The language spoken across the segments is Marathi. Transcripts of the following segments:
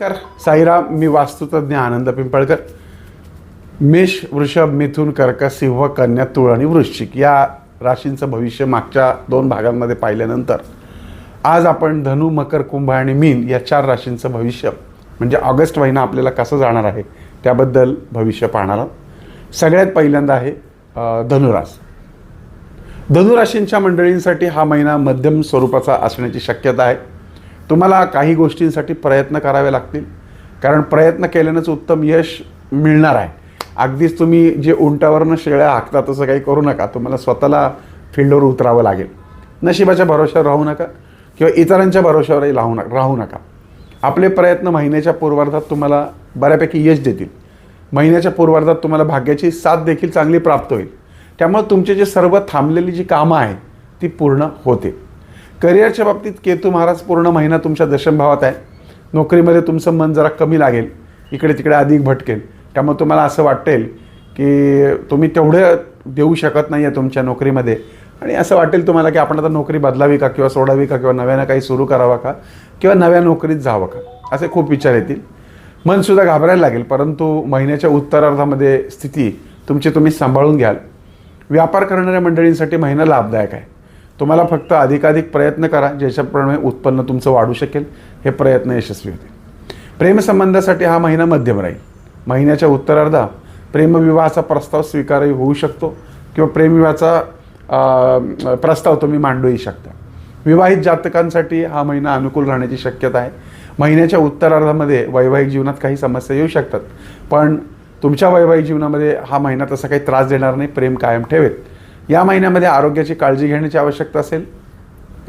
नमस्कार. साईराम मी वास्तुतज्ञ आनंद पिंपळकर. मेष वृषभ मिथुन कर्क सिंह कन्या तुळ आणि वृश्चिक या राशींचं भविष्य मागच्या दोन भागांमध्ये पाहिल्यानंतर आज आपण धनु मकर कुंभ आणि मीन या चार राशींचं भविष्य म्हणजे ऑगस्ट महिना आपल्याला कसं जाणार आहे त्याबद्दल भविष्य पाहणार आहोत. सगळ्यात पहिल्यांदा आहे धनुरास धनुराशींच्या मंडळींसाठी हा महिना मध्यम स्वरूपाचा असण्याची शक्यता आहे. तुम्हाला काही गोष्टींसाठी प्रयत्न करावे लागतील. कारण प्रयत्न केल्यानंच उत्तम यश मिळणार आहे. अगदीच तुम्ही जे उंटावरनं शेळ्या हाकता तसं काही करू नका. तुम्हाला स्वतःला फील्डवर उतरावं लागेल. नशिबाच्या भरोश्यावर राहू नका किंवा इतरांच्या भरोश्यावरही राहू नका राहू नका. आपले प्रयत्न महिन्याच्या पूर्वार्धात तुम्हाला बऱ्यापैकी यश देतील. महिन्याच्या पूर्वार्धात तुम्हाला भाग्याची साथ देखील चांगली प्राप्त होईल. त्यामुळे तुमचे जे सर्व थांबलेली जी कामं आहेत ती पूर्ण होते करिअरच्या बाबतीत केतू महाराज पूर्ण महिना तुमच्या दशमभावात आहे. नोकरीमध्ये तुमचं मन जरा कमी लागेल. इकडे तिकडे अधिक भटकेल. त्यामुळे तुम्हाला असं वाटेल की तुम्ही तेवढं देऊ शकत नाही आहे तुमच्या नोकरीमध्ये. आणि असं वाटेल तुम्हाला की आपण आता नोकरी बदलावी का किंवा सोडावी का किंवा नव्यानं काही सुरू करावा का किंवा नव्या नोकरीत जावं का? असे खूप विचार येतील. मनसुद्धा घाबरायला लागेल परंतु महिन्याच्या उत्तरार्धामध्ये स्थिती तुमची तुम्ही सांभाळून घ्याल. व्यापार करणाऱ्या मंडळींसाठी महिना लाभदायक आहे. तुम्हाला फक्त अधिकाधिक प्रयत्न करा ज्याच्याप्रमाणे उत्पन्न तुमचं वाढू शकेल. हे प्रयत्न यशस्वी होतील. प्रेमसंबंधासाठी हा महिना मध्यम राहील. महिन्याच्या उत्तरार्धा प्रेमविवाहाचा प्रस्ताव स्वीकारही होऊ शकतो किंवा प्रेमविवाहाचा प्रस्ताव तुम्ही मांडूही शकता. विवाहित जातकांसाठी हा महिना अनुकूल राहण्याची शक्यता आहे. महिन्याच्या उत्तरार्धामध्ये वैवाहिक जीवनात काही समस्या येऊ शकतात पण तुमच्या वैवाहिक जीवनामध्ये हा महिना तसा काही त्रास देणार नाही. प्रेम कायम ठेवेल. या महिन्यामध्ये आरोग्याची काळजी घेण्याची आवश्यकता असेल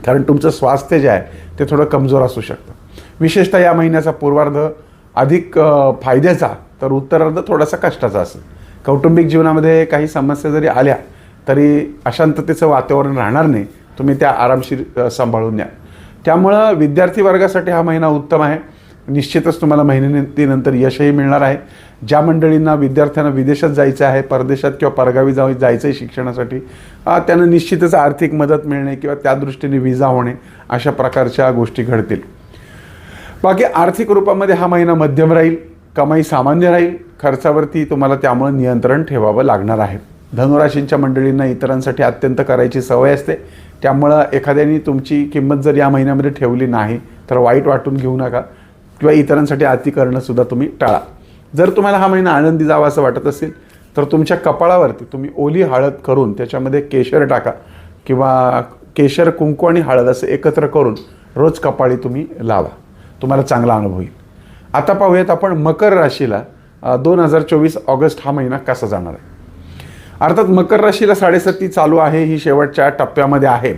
कारण तुमचं स्वास्थ्य जे आहे ते थोडं कमजोर असू शकतं. विशेषतः या महिन्याचा पूर्वार्ध अधिक फायद्याचा तर उत्तरार्ध थोडासा कष्टाचा असेल. कौटुंबिक जीवनामध्ये काही समस्या जरी आल्या तरी अशांततेचं वातावरण राहणार नाही. तुम्ही त्या आरामशीर सांभाळून द्या त्यामुळं विद्यार्थी वर्गासाठी हा महिना उत्तम आहे. निश्चितच तुम्हाला महिन्यानंतर यशही मिळणार आहे. ज्या मंडळींना विद्यार्थ्यांना विदेशात जायचं आहे परदेशात किंवा परगावी जाऊ जायचं आहे शिक्षणासाठी त्यांना निश्चितच आर्थिक मदत मिळणे किंवा त्या दृष्टीने विजा होणे अशा प्रकारच्या गोष्टी घडतील. बाकी आर्थिक रूपामध्ये हा महिना मध्यम राहील कमाई सामान्य राहील खर्चावरती तुम्हाला त्यामुळे नियंत्रण ठेवावं लागणार आहे. धनुराशींच्या मंडळींना इतरांसाठी अत्यंत करायची सवय असते. त्यामुळं एखाद्याने तुमची किंमत जर या महिन्यामध्ये ठेवली नाही तर वाईट वाटून घेऊ नका. किंवा इतरांसाठी आती करणंसुद्धा तुम्ही टाळा. जर तुम्हाला हा महिना आनंदी जावा असं वाटत असेल तर तुमच्या कपाळावरती तुम्ही ओली हळद करून त्याच्यामध्ये केशर टाका किंवा केशर कुंकू आणि हळद असं एकत्र करून रोज कपाळी तुम्ही लावा. तुम्हाला चांगला अनुभव येईल. आता पाहूयात आपण मकर राशीला दोन हजार चोवीस ऑगस्ट हा महिना कसा जाणार आहे? अर्थात मकर राशीला साडेसाती चालू आहे ही शेवटच्या टप्प्यामध्ये आहे.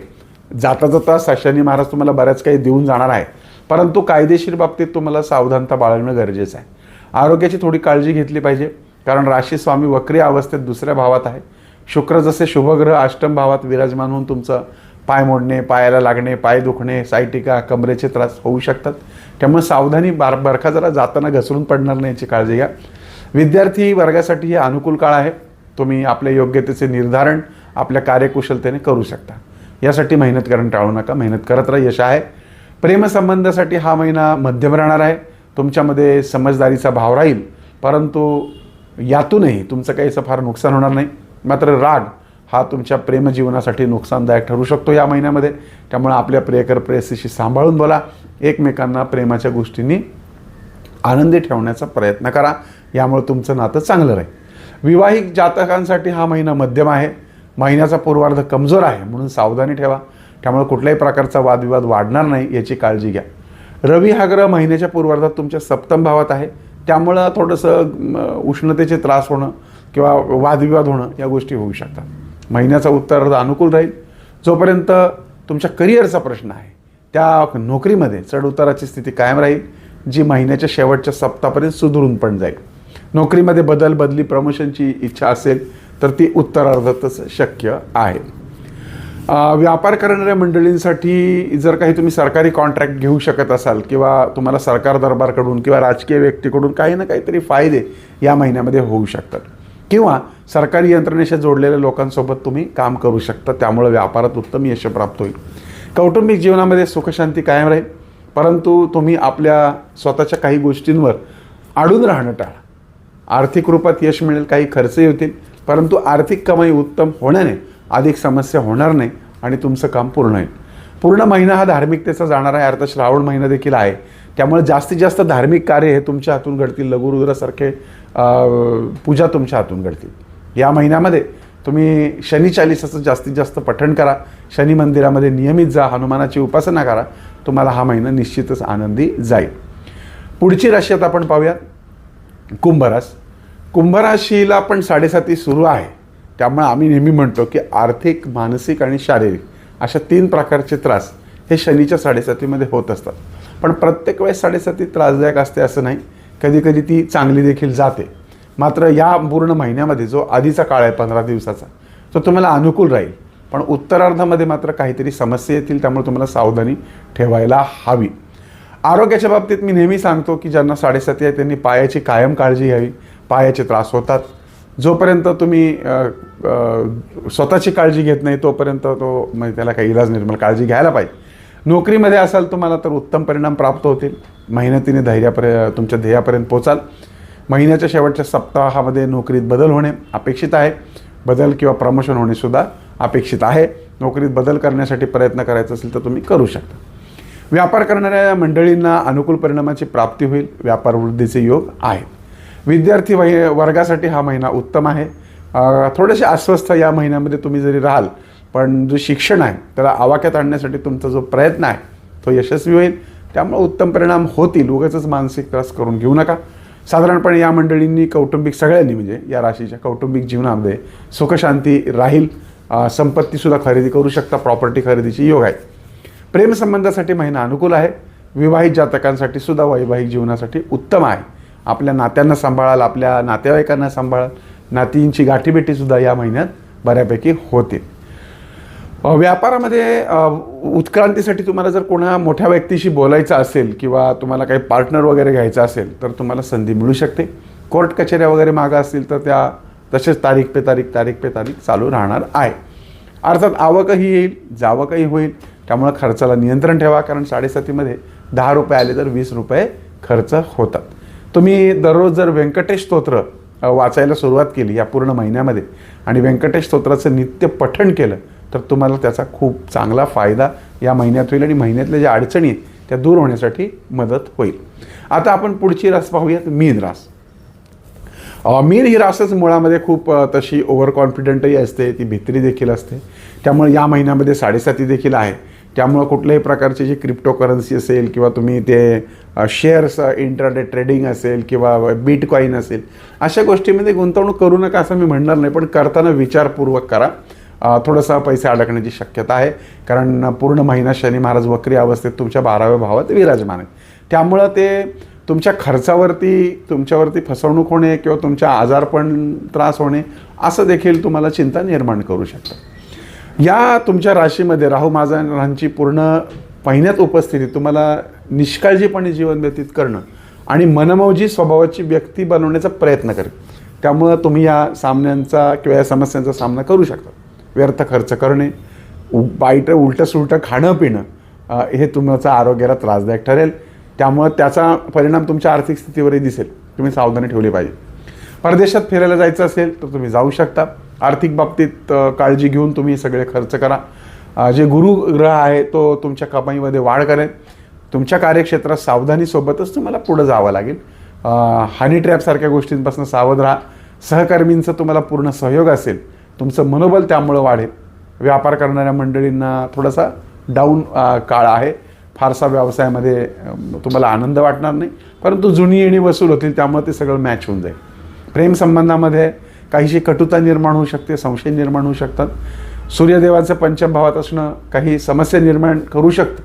जाता जाता साशानी महाराज तुम्हाला बऱ्याच काही देऊन जाणार आहे. परंतु कायदेशीर बाबतीत तुम्हाला सावधानता बाळगणं गरजेचं आहे. आरोग्याची थोडी काळजी घेतली पाहिजे कारण राशी स्वामी वक्री अवस्थेत दुसऱ्या भावात आहे. शुक्र जसे शुभग्रह अष्टम भावात विराजमान होऊन तुमचं पाय मोडणे पायाला लागणे पाय दुखणे सायटिका कमरेचे त्रास होऊ शकतात. त्यामुळे सावधानी बार बरखा जरा जाताना घसरून पडणार नाही याची काळजी घ्या. विद्यार्थी वर्गासाठी हे अनुकूल काळ आहे. तुम्ही आपल्या योग्यतेचे निर्धारण आपल्या कार्यकुशलतेने करू शकता. यासाठी मेहनत करणं टाळू नका. मेहनत करत राहा यश आहे. प्रेमसंबंधासाठी हा महिना मध्यम राहणार आहे. तुमच्यामध्ये समजदारीचा भाव राहील. परंतु यातूनही तुमचं काही असं फार नुकसान होणार नाही. मात्र राग हा तुमच्या प्रेमजीवनासाठी नुकसानदायक ठरू शकतो या महिन्यामध्ये. त्यामुळे आपल्या प्रियकर प्रेयसीशी सांभाळून बोला. एकमेकांना प्रेमाच्या गोष्टींनी आनंदी ठेवण्याचा प्रयत्न करा. यामुळे तुमचं नातं चांगलं राहील. विवाहिक जातकांसाठी हा महिना मध्यम आहे. महिन्याचा पूर्वार्ध कमजोर आहे म्हणून सावधानी ठेवा. त्यामुळे कुठल्याही प्रकारचा वादविवाद वाढणार नाही याची काळजी घ्या. रवी हा ग्रह महिन्याच्या पूर्वार्धात तुमच्या सप्तम भावात आहे. त्यामुळं थोडंसं उष्णतेचे त्रास होणं किंवा वादविवाद होणं या गोष्टी होऊ शकतात. महिन्याचा उत्तरार्ध अनुकूल राहील. जोपर्यंत तुमच्या करिअरचा प्रश्न आहे त्या नोकरीमध्ये चढउताराची स्थिती कायम राहील जी महिन्याच्या शेवटच्या सप्तापर्यंत सुधरून पण जाईल. नोकरीमध्ये बदल बदली प्रमोशनची इच्छा असेल तर ती उत्तरार्धातच शक्य आहे. व्यापार करणाऱ्या मंडळींसाठी जर काही तुम्ही सरकारी कॉन्ट्रॅक्ट घेऊ शकत असाल किंवा तुम्हाला सरकार दरबारकडून किंवा राजकीय व्यक्तीकडून काही ना काहीतरी फायदे या महिन्यामध्ये होऊ शकतात. किंवा सरकारी यंत्रणेशी जोडलेल्या लोकांसोबत तुम्ही काम करू शकता त्यामुळे व्यापारात उत्तम यश प्राप्त होईल. कौटुंबिक जीवनामध्ये सुखशांती कायम राहील परंतु तुम्ही आपल्या स्वतःच्या काही गोष्टींवर अडून राहणं टाळा. आर्थिक रूपात यश मिळेल काही खर्चही होतील परंतु आर्थिक कमाई उत्तम होण्याने अधिक समस्या होणार नाही आणि तुमचं काम पूर्ण होईल. पूर्ण महिना हा धार्मिकतेचा जाणारा आहे अर्थात श्रावण महिना देखील आहे. त्यामुळे जास्तीत जास्त धार्मिक कार्य हे तुमच्या हातून घडतील. लघुरुद्रासारखे पूजा तुमच्या हातून घडतील. या महिन्यामध्ये तुम्ही शनी चालिसाचं जास्तीत जास्त पठण करा. शनी मंदिरामध्ये नियमित जा हनुमानाची उपासना करा. तुम्हाला हा महिना निश्चितच आनंदी जाईल. पुढची राशी आता आपण पाहूयात. कुंभरास. कुंभराशीला पण साडेसाती सुरू आहे. त्यामुळे आम्ही नेहमी म्हणतो की आर्थिक मानसिक आणि शारीरिक अशा तीन प्रकारचे त्रास हे शनीच्या साडेसातीमध्ये होत असतात. पण प्रत्येक वेळेस साडेसाती त्रासदायक असते असं नाही. कधी कधी ती चांगली देखील जाते. मात्र या पूर्ण महिन्यामध्ये जो आधीचा काळ आहे पंधरा दिवसाचा तो तुम्हाला अनुकूल राहील. पण उत्तरार्धामध्ये मात्र काहीतरी समस्या येतील त्यामुळे तुम्हाला सावधानी ठेवायला हवी. आरोग्याच्या बाबतीत मी नेहमी सांगतो की ज्यांना साडेसाती आहे त्यांनी पायाची कायम काळजी घ्यावी. पायाचे त्रास होतात. जोपर्यंत तुम्ही स्वतःची काळजी घेत नाही तोपर्यंत तो म्हणजे त्याला काही इलाज निर्मल काळजी घ्यायला पाहिजे. नोकरीमध्ये असाल तुम्हाला तर उत्तम परिणाम प्राप्त होतील. मेहनतीने धैर्यापर्यंत तुमच्या ध्येयापर्यंत पोचाल. महिन्याच्या शेवटच्या सप्ताहामध्ये नोकरीत बदल होणे अपेक्षित आहे. बदल किंवा प्रमोशन होणेसुद्धा अपेक्षित आहे. नोकरीत बदल करण्यासाठी प्रयत्न करायचा असेल तर तुम्ही करू शकता. व्यापार करणाऱ्या मंडळींना अनुकूल परिणामाची प्राप्ती होईल. व्यापार वृद्धीचे योग आहेत विद्यार्थी वय वर्गासाठी हा महिना उत्तम आहे. थोडेसे अस्वस्थ या महिन्यामध्ये तुम्ही जरी राहाल पण जो शिक्षण आहे त्याला आवाक्यात आणण्यासाठी तुमचा जो प्रयत्न आहे तो यशस्वी होईल. त्यामुळे उत्तम परिणाम होतील. उगाचच मानसिक त्रास करून घेऊ नका. साधारणपणे या मंडळींनी कौटुंबिक सगळ्यांनी म्हणजे या राशीच्या कौटुंबिक जीवनामध्ये सुखशांती राहील. संपत्तीसुद्धा खरेदी करू शकता. प्रॉपर्टी खरेदीची योग आहे. प्रेमसंबंधासाठी महिना अनुकूल आहे. विवाहित जातकांसाठी सुद्धा वैवाहिक जीवनासाठी उत्तम आहे. आपल्या नात्यांना सांभाळाल आपल्या नातेवाईकांना सांभाळाल. नातींची गाठीभेटीसुद्धा या महिन्यात बऱ्यापैकी होते. व्यापारामध्ये उत्क्रांतीसाठी तुम्हाला जर कोणा मोठ्या व्यक्तीशी बोलायचं असेल किंवा तुम्हाला काही पार्टनर वगैरे घ्यायचं असेल तर तुम्हाला संधी मिळू शकते. कोर्ट कचेऱ्या वगैरे मागं असतील तर त्या तसेच तारीख पे तारीख तारीख पे तारीख चालू राहणार आहे. अर्थात आवकही येईल जावकही होईल. त्यामुळं खर्चाला नियंत्रण ठेवा कारण साडेसातीमध्ये दहा रुपये आले तर वीस रुपये खर्च होतात. तुम्ही दररोज जर व्यंकटेश स्तोत्र वाचायला सुरुवात केली या पूर्ण महिन्यामध्ये आणि व्यंकटेश स्तोत्राचं नित्य पठण केलं तर तुम्हाला त्याचा खूप चांगला फायदा या महिन्यात होईल आणि महिन्यातल्या ज्या अडचणी आहेत त्या दूर होण्यासाठी मदत होईल. आता आपण पुढची रास पाहूयात मीन रास. मीन ही रासच मुळामध्ये खूप तशी ओव्हर कॉन्फिडंटही असते ती भित्री देखील असते. त्यामुळे या महिन्यामध्ये साडेसाती देखील आहे. त्यामुळं कुठल्याही प्रकारची जी क्रिप्टो करन्सी असेल किंवा तुम्ही ते शेअर्स इंटरनेट ट्रेडिंग असेल किंवा बिटकॉईन असेल अशा गोष्टीमध्ये गुंतवणूक करू नका असं मी म्हणणार नाही पण करताना विचारपूर्वक करा. थोडासा पैसे अडकण्याची शक्यता आहे कारण पूर्ण महिना शनी महाराज वक्री अवस्थेत तुमच्या बाराव्या भावात विराजमान आहे त्यामुळं ते तुमच्या खर्चावरती तुमच्यावरती फसवणूक होणे किंवा तुमच्या आजारपण त्रास होणे असं देखील तुम्हाला चिंता निर्माण करू शकतं. या तुमच्या राशीमध्ये राहू माझांची पूर्ण महिन्यात उपस्थिती तुम्हाला निष्काळजीपणे जीवन व्यतीत करणं आणि मनमौजी स्वभावाची व्यक्ती बनवण्याचा प्रयत्न करेल. त्यामुळं तुम्ही या सामन्यांचा किंवा या समस्यांचा सामना करू शकता. व्यर्थ खर्च करणे उ- वाईट उलटं सुलटं खाणं पिणं हे तुमच्या आरोग्याला त्रासदायक ठरेल. त्यामुळं त्याचा परिणाम तुमच्या आर्थिक स्थितीवरही दिसेल. तुम्ही सावधानी ठेवली पाहिजे. परदेशात फिरायला जायचं असेल तर तुम्ही जाऊ शकता. आर्थिक बाबतीत काळजी घेऊन तुम्ही सगळे खर्च करा. जे गुरु ग्रह आहे तो तुमच्या कमाईमध्ये वाढ करेल. तुमच्या कार्यक्षेत्रात सावधानीसोबतच तुम्हाला पुढं जावं लागेल. हानी ट्रॅपसारख्या गोष्टींपासून सावध राहा. सहकर्मींचा तुम्हाला पूर्ण सहयोग असेल. तुमचं मनोबल त्यामुळं वाढेल. व्यापार करणाऱ्या मंडळींना थोडासा डाऊन काळ आहे. फारसा व्यवसायामध्ये तुम्हाला आनंद वाटणार नाही. परंतु जुनी येणी वसूल होतील त्यामुळे ते सगळं मॅच होऊन जाईल. प्रेमसंबंधामध्ये काहीशी कटुता निर्माण होऊ शकते संशय निर्माण होऊ शकतात. सूर्यदेवाचं पंचम भावात असणं काही समस्या निर्माण करू शकतं.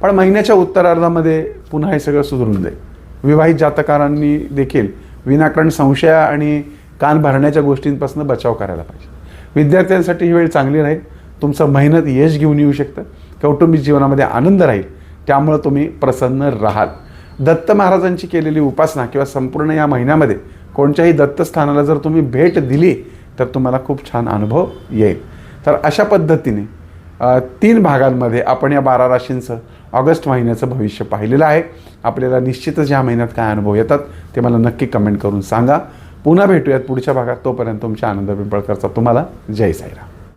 पण महिन्याच्या उत्तरार्धामध्ये पुन्हा हे सगळं सुधरून जाईल. विवाहित जातकारांनी देखील विनाकारण संशय आणि कान भरण्याच्या गोष्टींपासून बचाव करायला पाहिजे. विद्यार्थ्यांसाठी ही वेळ चांगली राहील. तुमचं मेहनत यश घेऊन येऊ शकतं. कौटुंबिक जीवनामध्ये आनंद राहील. त्यामुळं तुम्ही प्रसन्न राहाल. दत्त महाराजांची केलेली उपासना किंवा संपूर्ण या महिन्यामध्ये कोणत्याही दत्तस्थानाला जर तुम्ही भेट दिली तर तुम्हाला खूप छान अनुभव येईल. तर अशा पद्धतीने तीन भागांमध्ये आपण या बारा राशींचं ऑगस्ट महिन्याचं भविष्य पाहिलेलं आहे. आपल्याला निश्चितच या महिन्यात काय अनुभव येतात ते मला नक्की कमेंट करून सांगा. पुन्हा भेटूयात पुढच्या भागात. तोपर्यंत तुमच्या आनंद पिंपळकरचा तुम्हाला. जय साईराम.